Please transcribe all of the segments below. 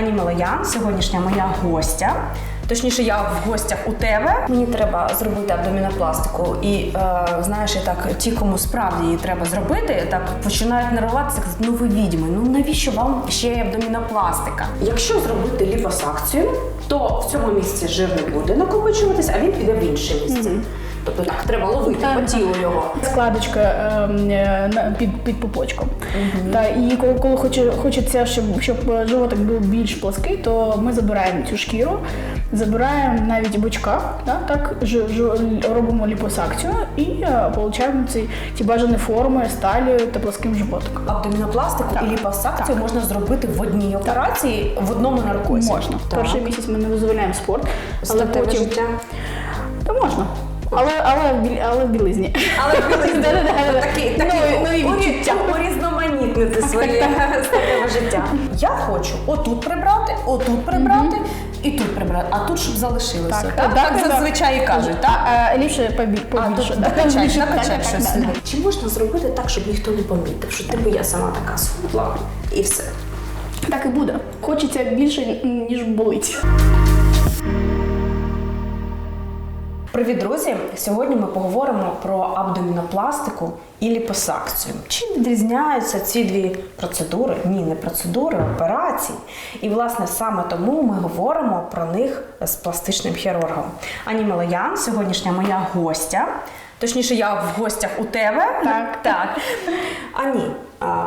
Ані Малоян, сьогоднішня моя гостя. Точніше, я в гостях у тебе. Мені треба зробити абдомінопластику. І е, знаєш, і так ті, кому справді її треба зробити, так починають нервуватися. Ну ви відьми, ну навіщо вам ще абдомінопластика? Якщо зробити ліпосакцію, то в цьому місці жир не буде накопичуватись, а він піде в інше місце. Тобто так, треба ловити по тілу його. Складочка ем, е, під, під пупочком. Та, і коли, коли хоче, хочеться, щоб, щоб животик був більш плоский, то ми забираємо цю шкіру, забираємо навіть бочка, да, так, ж, ж, робимо ліпосакцію і е, отримуємо ці, ці бажані форми з талією та плоским животиком. Абдомінопластику Так. і ліпосакцію Так. можна зробити в одній операції в одному наркозі. Можна. Так. Перший місяць ми не дозволяємо спорт, але Статеве потім життя. Та можна. Але, але, в біль- але в білизні. Але білизні. Да-да-да. Такі, Нові- такі нові відчуття. урізноманітнити своє статеве життя. Я хочу отут прибрати, отут прибрати і тут прибрати, а тут щоб залишилося. Так, так, так, так. зазвичай і кажуть. Так? А, а ліпше побі- А, побільше. тут да. накачай, Більше, накачай так, так, щось. так, да. Чи можна зробити так, щоб ніхто не помітив, що типу я сама така схудла і все. Так і буде. Хочеться більше, ніж болить. Привіт, друзі! Сьогодні ми поговоримо про абдомінопластику і ліпосакцію. Чим відрізняються ці дві процедури? Ні, не процедури, а операції. І власне саме тому ми говоримо про них з пластичним хірургом. Ані Малоян, сьогоднішня моя гостя. Точніше, я в гостях у тебе. Так. так. Ані,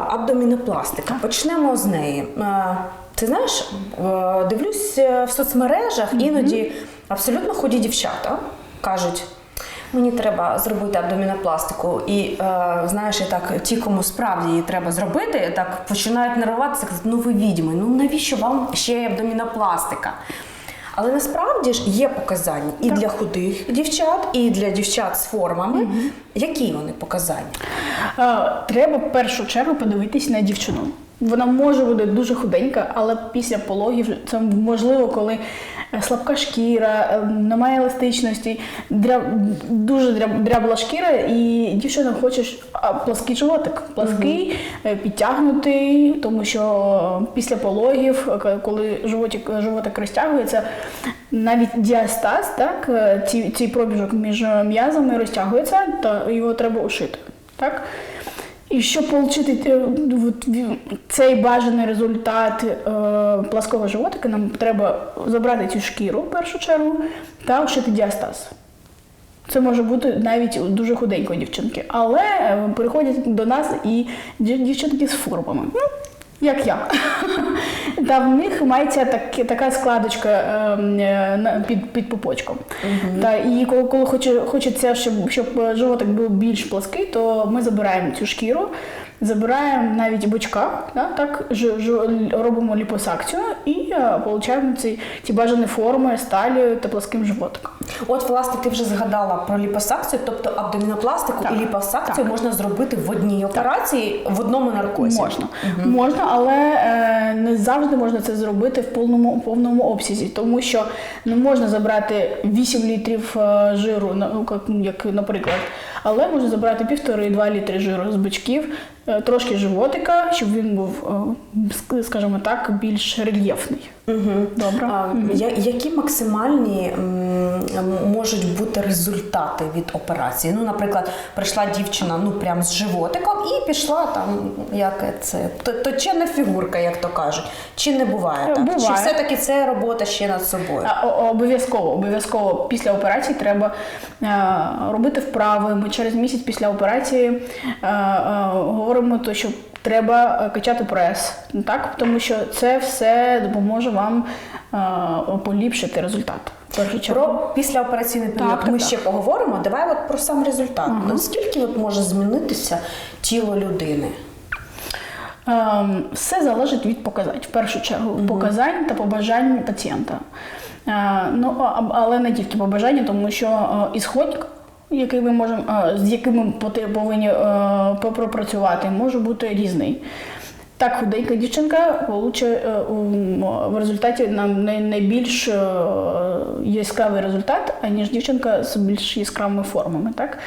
абдомінопластика. Почнемо з неї. Ти знаєш, дивлюсь е, в соцмережах, іноді абсолютно ході дівчата кажуть. Мені треба зробити абдомінопластику, і е, знаєш, і так ті, кому справді її треба зробити, так починають нервуватися, ну ви відьми, ну навіщо вам ще й абдомінопластика? Але насправді ж є показання і для худих дівчат, і для дівчат з формами. Які вони показання? А, Треба в першу чергу подивитись на дівчину. Вона може бути дуже худенька, але після пологів це можливо, коли е, слабка шкіра, е, немає еластичності, дря... дуже дря- дрябла шкіра, і дівчина хоче плоский животик, плоский, е, підтягнутий, тому що після пологів, е, коли животик, животик розтягується, навіть діастаз, так, е, ці- цей пробіжок між м'язами розтягується, то його треба ушити. Так? І щоб отримати цей бажаний результат е, плаского животика, нам треба забрати цю шкіру в першу чергу та вшити діастаз. Це може бути навіть дуже худенької дівчинки. Але е, приходять до нас і дівчинки з формами. Ну, як я. Та в них мається так, така складочка ем, е, на- під, попочком. Угу. Та, і коли, коли хоче, хочеться, щоб, щоб животик був більш плоский, то ми забираємо цю шкіру, забираємо навіть бочка, да, так, ж, ж, робимо ліпосакцію і е, отримуємо ці, ці бажані форми з талією та плоским животиком. От, власне, ти вже згадала про ліпосакцію, тобто абдомінопластику Так, і ліпосакцію так. можна зробити в одній операції в одному наркозі. Можна, можна, але е, не завжди можна це зробити в повному повному обсязі, тому що не можна забрати 8 літрів е, жиру, ну, як наприклад, але можна забрати півтори-два літри жиру з бичків, е, трошки животика, щоб він був, е, скажімо так, більш рельєфний. Угу. Добре. А, я- які максимальні м, можуть бути результати від операції? Ну, наприклад, прийшла дівчина ну прям з животиком і пішла там, як це то- точена фігурка, як то кажуть. Чи не буває так? Чи все-таки це робота ще над собою? А, Обов'язково, обов'язково після операції треба е, робити вправи. Ми через місяць після операції е, е, говоримо, то, що треба е, качати прес, так? тому що це все допоможе вам е, поліпшити результат. Про післяопераційний період Так, ми так. ще поговоримо. Давай от про сам результат. Наскільки от може змінитися тіло людини? Ем, Все залежить від показань, в першу чергу, показань та побажань пацієнта. Е, Ну, але не тільки побажання, тому що ісходник, який ми можемо, з яким ми повинні е, попрацювати, може бути різний. Так, худенька дівчинка получить е, в результаті найбільш е, яскравий результат, аніж дівчинка з більш яскравими формами. Так?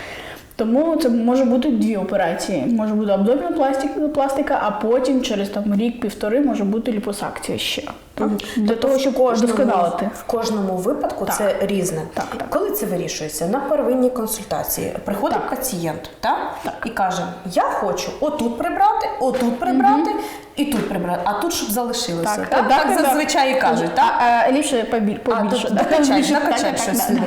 Тому це може бути дві операції. Може бути абдомінопластик- пластика, а потім через там рік-півтори може бути ліпосакція ще. Тобто Для того, щоб вдосконалити. в кожному випадку Так. це різне. Так, так. Коли це вирішується? На первинній консультації приходить Так. пацієнт так? Так. і каже: Я хочу отут прибрати, отут прибрати і тут прибрати, а тут щоб залишилося. Так, так, зазвичай і кажуть. Так? А, а ліпше побіль, побільше. Більше, так, так, щось так, сюди.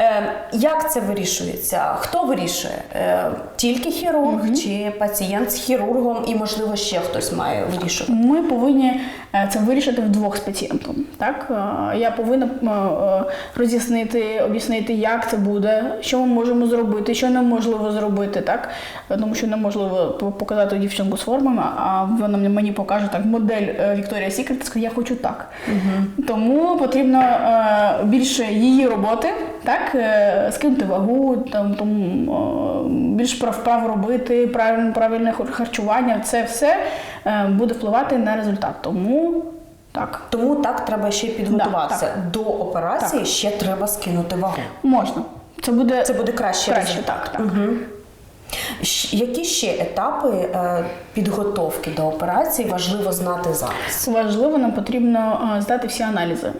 Е, як це вирішується? Хто вирішує? Е, тільки хірург чи пацієнт з хірургом, і, можливо, ще хтось має вирішувати? Ми повинні е, це вирішити вдвох з пацієнтом. Так? Е, Я повинна е, е, роз'яснити, об'яснити, як це буде, що ми можемо зробити, що неможливо зробити, так? Тому що неможливо показати дівчинку з формами, а вона мені- покаже так модель Вікторія Сікрет, скаже, я хочу так. Тому потрібно більше її роботи, так? Скинути вагу, там, тому, більш прав вправ робити, правильне, правильне харчування. Це все буде впливати на результат. Тому так, Тому так треба ще підготуватися. Да, До операції ще треба скинути вагу. можна. Це буде, Це буде краще. краще. результат. Так, так. Щ- Які ще етапи е, підготовки до операції важливо знати зараз? Важливо, нам потрібно е, здати всі аналізи,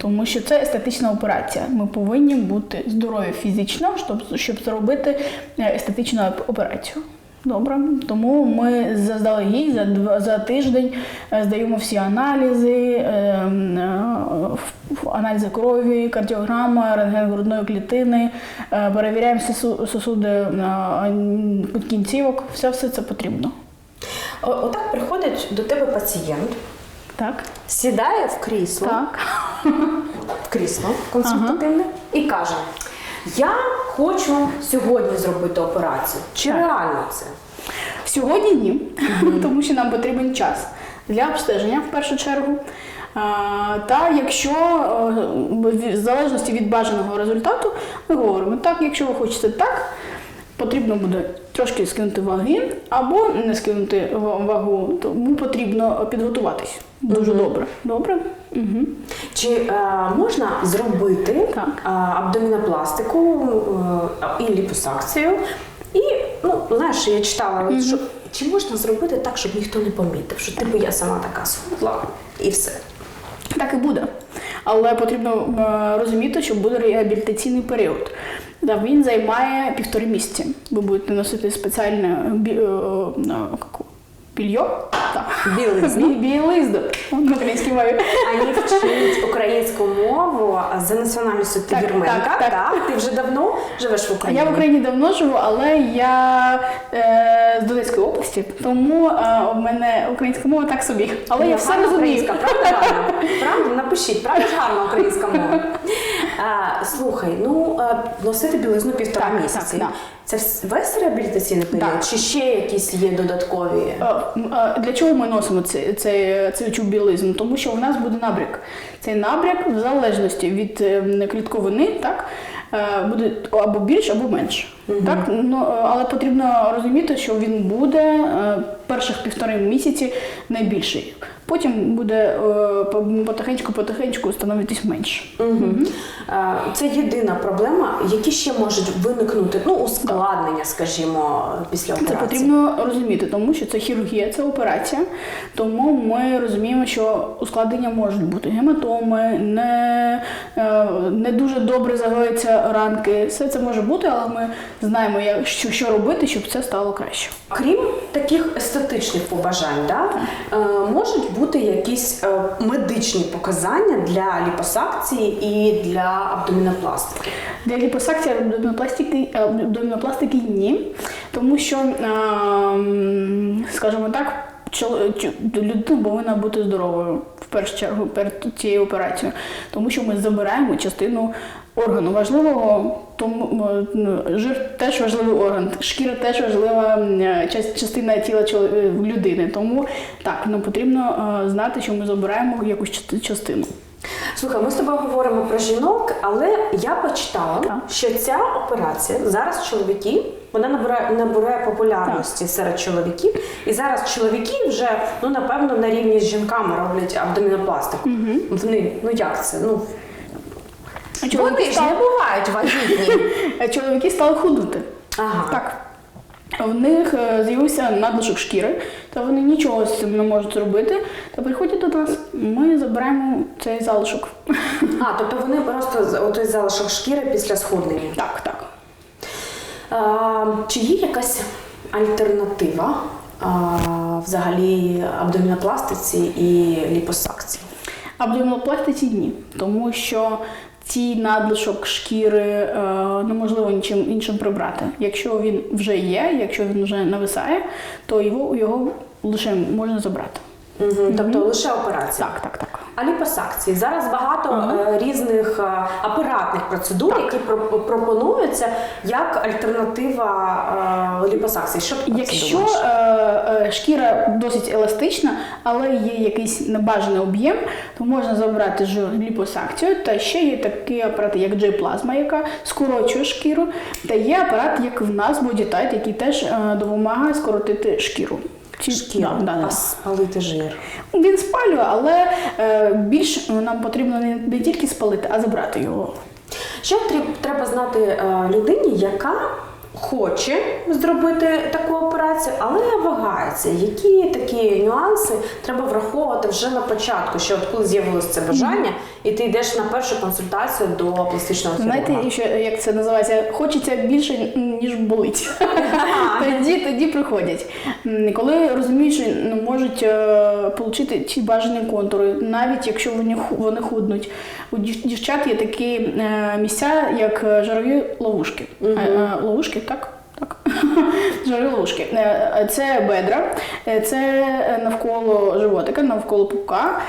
тому що це естетична операція. Ми повинні бути здорові фізично, щоб, щоб зробити е, естетичну операцію. Добре, тому ми заздалегідь за за тиждень е, здаємо всі аналізи, е, е, аналізи крові, кардіограма, рентген грудної клітини, перевіряємо сосу- сосуди кінцівок. Все, все це потрібно. Отак приходить до тебе пацієнт, Так, сідає в крісло, так. в крісло консультативне і каже: Я хочу сьогодні зробити операцію. Чи Так. реально це? Сьогодні ні, тому що нам потрібен час для обстеження в першу чергу. А, Та якщо е, в залежності від бажаного результату, ми говоримо так, якщо ви хочете так, потрібно буде трошки скинути ваги або не скинути вагу, тому потрібно підготуватись. Дуже добре. Добре? Угу. Чи е, можна зробити Так. е, абдомінопластику е, і ліпосакцію? Ну, знаєш, я читала, що чи можна зробити так, щоб ніхто не помітив, що типу я сама така схудла і все. Так і буде. Але потрібно е, розуміти, що буде реабілітаційний період. Да, він займає півтори місяці. Ви будете носити спеціальне Так. Білизну. Бі- Білизну. На українській мові. Ані вчить українську мову за національністю ти Так, вірменка, так, так. Ти вже давно живеш в Україні? Я в Україні давно живу, але я е, з Донецької області, тому е, у мене українська мова так собі. Але я все Гарна розумію. українська, правда? Правда? Напишіть, правда ж гарна українська мова. А, слухай, ну а, носити білизну півтора Так, місяці. так, да. Це весь реабілітаційний період? Так. Чи ще якісь є додаткові? Е, м, е, Для чого ми носимо цей, цей, цю цю білизну? Тому що у нас буде набряк. Цей набряк в залежності від е, клітковини, так, е, буде або більш, або менш. Так? Ну, е, але потрібно розуміти, що він буде е, перших півтори місяці найбільший. Потім буде е, по- потихеньку-потихеньку становитись менше. Мгм. А, Це єдина проблема, які ще можуть виникнути ну, ускладнення, скажімо, після Це потрібно розуміти, тому що це хірургія, це операція. Тому ми розуміємо, що ускладнення можуть бути гематоми, не, е, не дуже добре загоюються ранки. Все це може бути, але ми знаємо, що, що робити, щоб це стало краще. Крім таких естетичних побажань, да, е, можуть бути якісь е, медичні показання для ліпосакції і для абдомінопластики. Для ліпосакції абдомінопластики, абдомінопластики ні, тому що, ем, скажімо так, людина повинна бути здоровою в першу чергу перед цією операцією, тому що ми забираємо частину органу важливого, тому ну, жир теж важливий орган, шкіра теж важлива частина тіла е, людини. Тому так, нам потрібно е, знати, що ми забираємо якусь части- частину. Слухай, ми з тобою говоримо про жінок, але я почитала, Так. що ця операція зараз чоловіки вона набирає набирає популярності серед чоловіків, і зараз чоловіки вже ну напевно на рівні з жінками роблять абдомінопластику. Вони ну як це? Ну А вони ж не бувають вагітні. Чоловіки стали худнути. Ага. Так. В них е, з'явився надлишок шкіри, та вони нічого з цим не можуть зробити. Та приходять до нас, ми забираємо цей залишок. А, тобто вони просто отой залишок шкіри після схуднення. Так, так. А, чи є якась альтернатива а, взагалі абдомінопластиці і ліпосакції? Абдомінопластиці ні, тому що цей надлишок шкіри е, неможливо нічим іншим прибрати. Якщо він вже є, якщо він вже нависає, то його, його лише можна забрати. Угу. Тобто лише операція. Так, так, так. А ліпосакції зараз багато е, різних е, апаратних процедур, які про- пропонуються як альтернатива е, ліпосакції. Що Якщо думаєш? шкіра досить еластична, але є якийсь небажаний об'єм, то можна забрати жир ліпосакцію. Та ще є такі апарати, як J-плазма, яка скорочує шкіру. Та є апарат, як в нас бодітайт, який теж допомагає скоротити шкіру. Ці- шкіра, Да, да, да. а спалити жир. Він спалює, але е, більш нам потрібно не, не тільки спалити, а забрати його. Що треба знати е, людині, яка хоче зробити таку операцію, але вагається. Які такі нюанси треба враховувати вже на початку, що от коли з'явилось це бажання, і ти йдеш на першу консультацію до пластичного хірурга? Знаєте, ще як це називається? Хочеться більше, ніж болить. тоді, тоді приходять. Коли розуміють, що не можуть е, отримати ті бажані контури, навіть якщо вони, вони худнуть. У дів- дівчат є такі е, місця, як е, жирові ловушки. Ловушки, так? Так. Жирові ловушки. Е, е, Це бедра, е, це навколо животика, навколо пупка.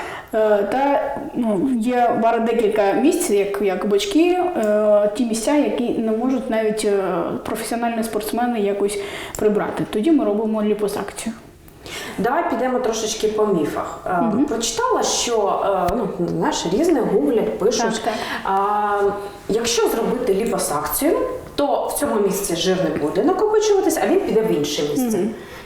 Та ну, є пара декілька місць, як, як бочки, е, ті місця, які не можуть навіть професіональні спортсмени якось прибрати. Тоді ми робимо ліпосакцію. Давай підемо трошечки по міфах. Е, Прочитала, що ну, знаєш, різне гуглять, пишуть. Так, так. А, якщо зробити ліпосакцію, то в цьому місці жир не буде накопичуватись, а він піде в інше місце.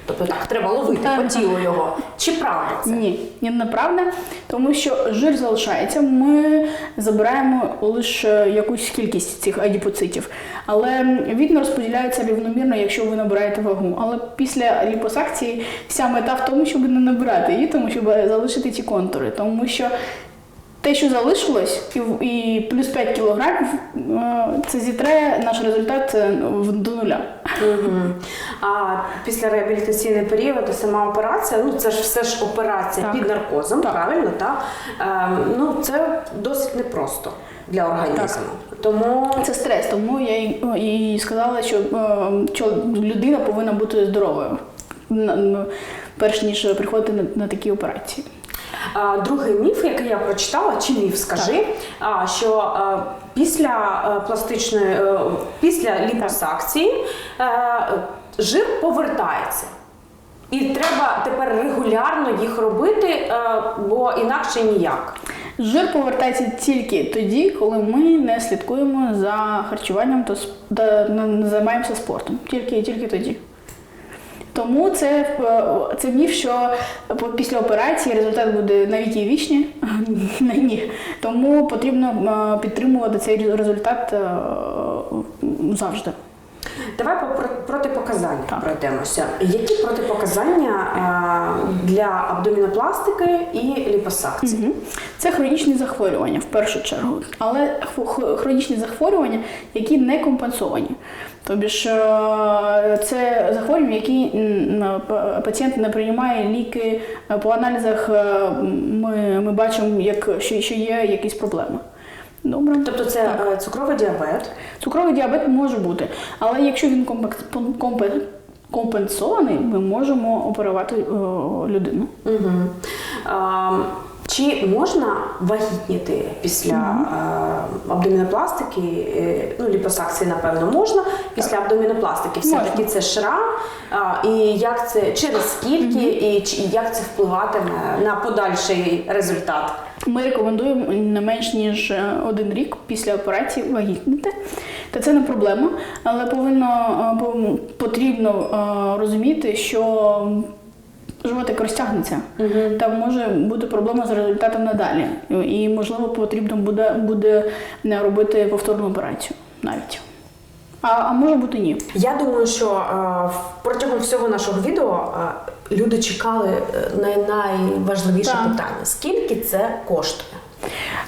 Тобто так, треба ловити по тілу його. Чи правда це? Ні, ні, неправда, тому що жир залишається. Ми забираємо лише якусь кількість цих адіпоцитів, але він розподіляється рівномірно, якщо ви набираєте вагу. Але після ліпосакції вся мета в тому, щоб не набирати її, тому щоб залишити ці контури, тому що. Те, що залишилось, і, і плюс 5 кілограмів, е, це зітре наш результат е, в- до нуля. А після реабілітаційний період і сама операція, ну це ж все ж операція Так. під наркозом, Так. правильно? Так? Ем, ну це досить непросто для організму. Тому Це стрес, тому я їй, сказала, що, е, що людина повинна бути здоровою, перш ніж приходити на, на такі операції. Другий міф, який я прочитала, чи міф, скажи, а, що після пластичної, е, після ліпосакції е, жир повертається. І треба тепер регулярно їх робити, е, бо інакше ніяк. Жир повертається тільки тоді, коли ми не слідкуємо за харчуванням та не займаємося спортом. Тільки, тільки тоді. Тому це, е, це міф, що після операції результат буде навіки вічні. Ні. Тому потрібно е, підтримувати цей результат е, завжди. Давай по протипоказання Так. пройдемося. Які протипоказання для абдомінопластики і ліпосакції? Мгм. Це хронічні захворювання в першу чергу, але хронічні захворювання, які не компенсовані. Тобі ж е, це захворювання, які пацієнт не приймає ліки. е, По аналізах е, ми, ми бачимо, як, що, що є якісь проблеми. Добре. Тобто це так. цукровий діабет, Цукровий діабет може бути, але якщо він компенсований, ми можемо оперувати е, людину. Угу. А, чи можна вагітніти після е, абдомінопластики? Е, Ну, ліпосакції, напевно, можна. Після абдомінопластики все-таки це шрам. А, і як це, через скільки, і, чи- і як це впливатиме на подальший результат? Ми рекомендуємо не менш ніж е, один рік після операції вагітніти. Та це не проблема, але повинно потрібно розуміти, що животик розтягнеться. Та може бути проблема з результатом надалі. І, можливо, потрібно буде, буде робити повторну операцію навіть. А, а може бути ні. Я думаю, що е, протягом всього нашого відео е, люди чекали е, най- найважливіше Так. питання: скільки це коштує?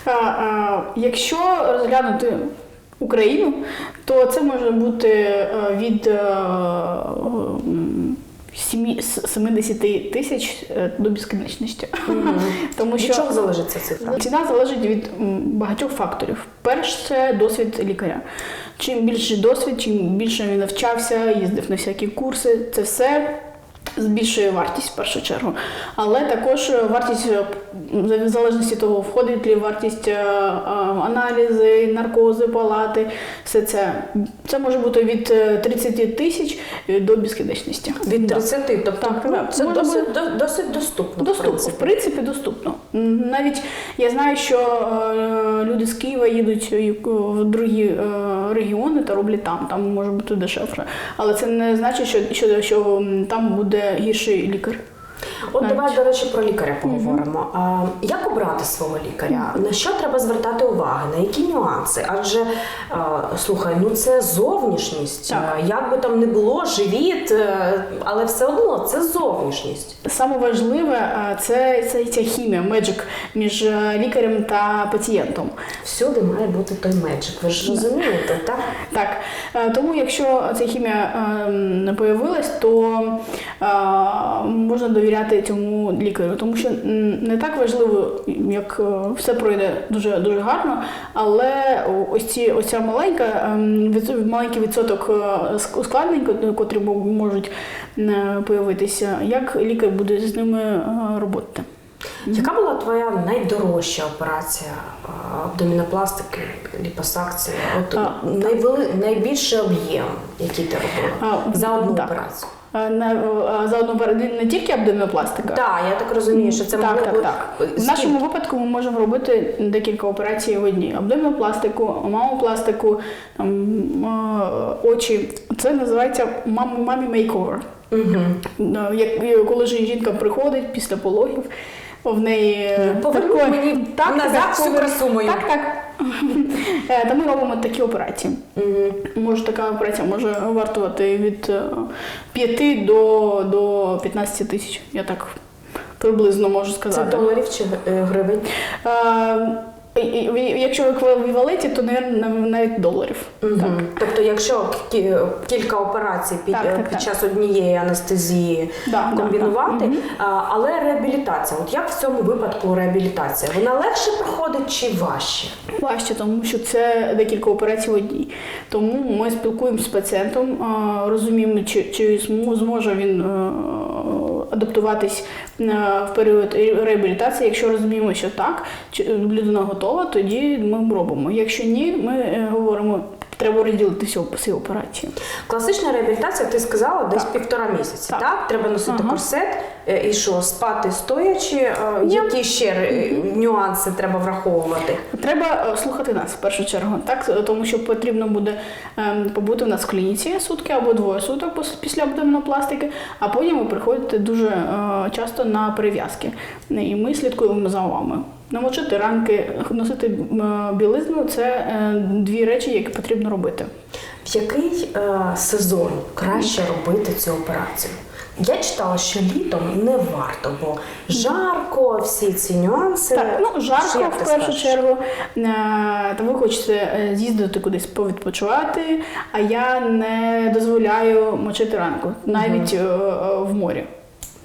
А, а, якщо розглянути Україну, то це може бути е, від е, с- 70 тисяч е, до безкінечності. Тому Від що чого залежить ця цифра? ціна залежить від багатьох факторів. Перш це досвід лікаря. Чим більший досвід, чим більше він навчався, їздив на всякі курси, це все. Збільшує вартість в першу чергу, але також вартість е, в залежності того, входить ли вартість е, е, аналізи, наркози, палати, все це. Це може бути від е, 30 тисяч до безкінечності. Від Да. 30, тобто Так, ну, це досить, бути- досить доступно. Доступно, в принципі. принципі, доступно. Навіть я знаю, що люди з Києва їдуть в другі регіони та роблять там. Там може бути дешевше. Але це не значить, що, що, що там буде гірший лікар. От давай, до речі, про лікаря поговоримо. А, як обрати свого лікаря? На що треба звертати увагу? На які нюанси? Адже слухай, ну це зовнішність. Так. Як би там не було, живіт, е, але все одно це зовнішність. Саме важливе це, це ця хімія, меджик між е, лікарем та пацієнтом. Всюди має бути той меджик. Ви ж розумієте, так? Так, е, тому якщо ця хімія е, не появилась, то можна довіряти цьому лікарю, тому що не так важливо, як е, все пройде дуже дуже гарно, але ось ці ось ця маленька ем, маленький відсоток е, ускладнень, котрі можуть е, появитися, як лікар буде з ними роботи. Яка була твоя найдорожча операція абдомінопластики, ліпосакції? От А, найвели, найбільший об'єм, який ти робила А, за одну так. операцію? Е, Не, е, заодно не тільки абдомінопластика, Так, я так розумію, що це так, могло так, бути- так. В нашому випадку ми можемо робити декілька операцій в одній: абдомінопластику, мамопластику, там, е, очі. Це називається мам, мамі мейковер. Мгм. Е, Як коли ж жінка приходить після пологів, в неї е, Поверніть таке- мені назад всю красу мою. Так, так. Е, Та ми робимо такі операції. Може, така операція може вартувати від е, 5 до, до 15 тисяч. Я так приблизно можу Це сказати. доларів чи е, гривень? Якщо в еквіваленті, то навіть, навіть доларів. Мгм. Тобто, якщо кі- кілька операцій під, Так, е, так, під так. час однієї анестезії Да, да, комбінувати, да. Мгм. але реабілітація, от як в цьому випадку реабілітація? Вона легше проходить чи важче? Важче, тому що це декілька операцій в одній. Тому ми спілкуємося з пацієнтом, розуміємо, чи, чи змо- зможе він е, адаптуватись е, в період реабілітації. Якщо розуміємо, що так, чи людина готова, тоді ми робимо. Якщо ні, ми е, говоримо, треба розділити всі, операції. Класична реабілітація, ти сказала, десь Так. півтора місяці. Так. Так. Треба носити Ага. корсет е, і що, спати стоячи? Е, Ні. Які ще е, нюанси треба враховувати? Треба слухати нас в першу чергу, так тому що потрібно буде ем, побути в нас в клініці сутки або двоє суток після абдомінопластики, а потім ви приходите дуже часто на перев'язки. І ми слідкуємо за вами. Намочити ранки, носити білизну це е, дві речі, які потрібно робити. В який е, сезон краще робити цю операцію? Я читала, що літом не варто, бо жарко, всі ці нюанси. Так, ну жарко в першу чергу. Е, Та ви хочете е, з'їздити кудись повідпочивати, а я не дозволяю мочити ранку, навіть е, е, в морі.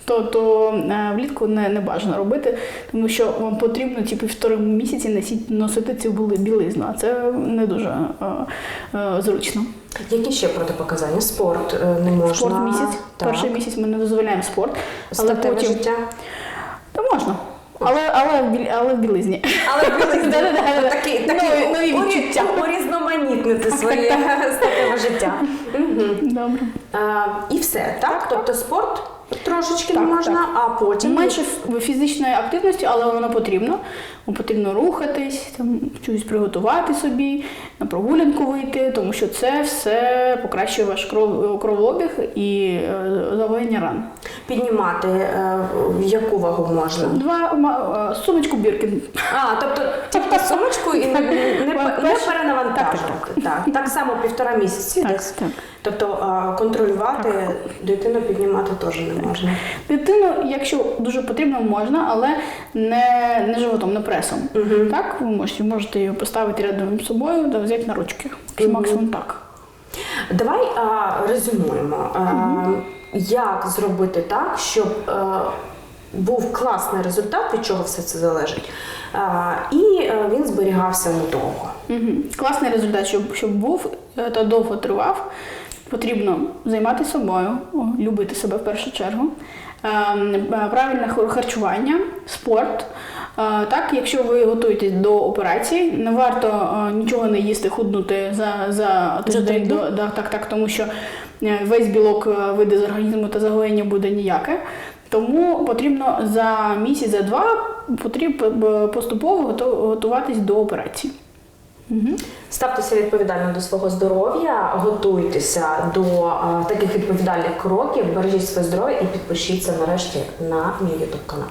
То, то е, влітку не, не бажано робити, тому що вам потрібно ті півтори місяці носити, носити цю біли- білизну, а це не дуже е, е, зручно. Які ще протипоказання? Спорт не можна. Спорт місяць. Так. Перший місяць ми не дозволяємо спорт, але Статеве потім життя. то можна. Але, але, в біль- але в білизні. Але білизні, Да-да-да. такі, такі Нові- нові відчуття. урізноманітнити своє статеве життя. Добре. А, І все, так? Тобто спорт трошечки не можна, так. а потім Менше фізичної активності, але воно потрібно. Потрібно рухатись, там, щось приготувати собі, на прогулянку вийти, тому що це все покращує ваш кров, кровообіг і е, загоєння ран. піднімати е, яку вагу можна? Два е, сумочку Біркін. А, тобто тільки сумочку і не, не, не, Так, перенавантажувати. Так, так, само півтора місяці Так, десь. так. Тобто контролювати дитину піднімати теж не можна. Дитину, якщо дуже потрібно, можна, але не, не животом, не пресом. Так, ви можете, можете її поставити рядом з собою та взяти на ручки. Максимум так. Давай а, резюмуємо, а, як зробити так, щоб а, був класний результат, від чого все це залежить, а, і е, він зберігався надовго. Угу. Класний результат, щоб, щоб був е, та довго тривав. Потрібно займатися собою, любити себе в першу чергу, ем, е, правильне харчування, спорт. Так, якщо ви готуєтесь до операції, не варто е, нічого не їсти, худнути за, за тиждень до да, так, так, тому що е, весь білок е, вийде з організму та загоєння буде ніяке. Тому потрібно за місяць, за два потрібно поступово готу- готуватись до операції. Ставтеся відповідально до свого здоров'я, готуйтеся до а, таких відповідальних кроків, бережіть своє здоров'я і підпишіться нарешті на мій ютуб канал.